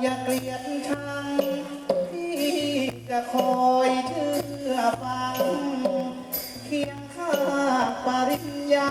อย่าเกลียดชังที่จะคอยเชื่อฟัง เคียงข้างปริญญา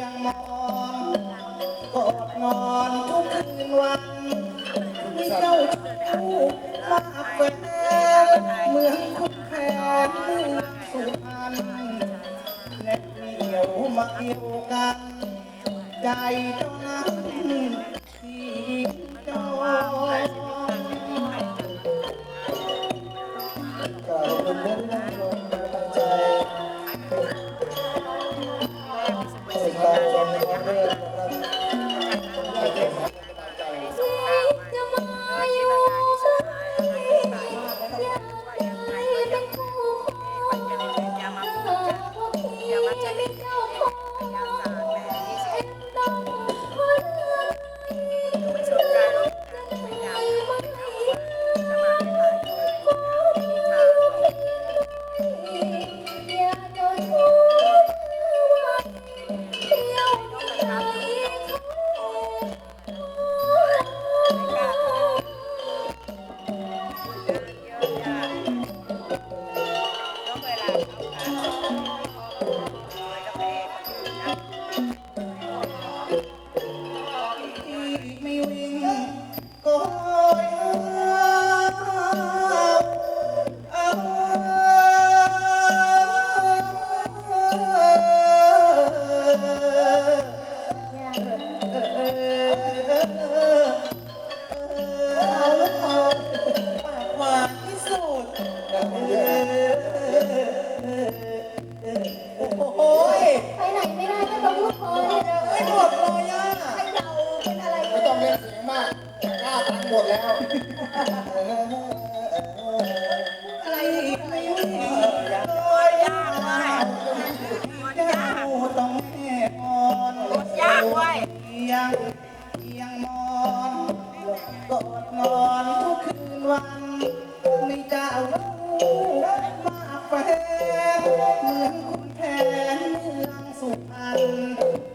ยังมอนกอดนอนทุกคืนวันมีเจ้าชู้มาแฝงเหมือนคุณแผนมุ่งสุพรรณและเดียวมาเกี่ยวกัน ใจต้อง Merci.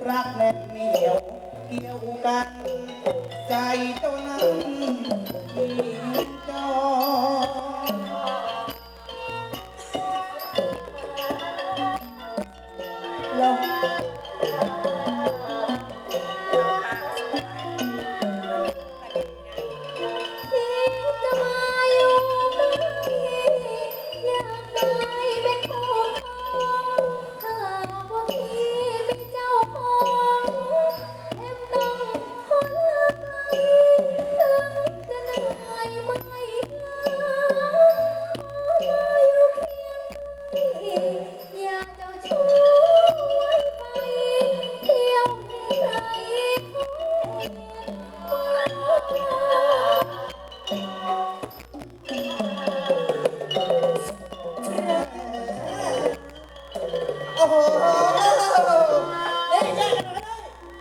รักแน่นเหนียว เกี่ยวกัน ใจเจ้านั้นมี Oh,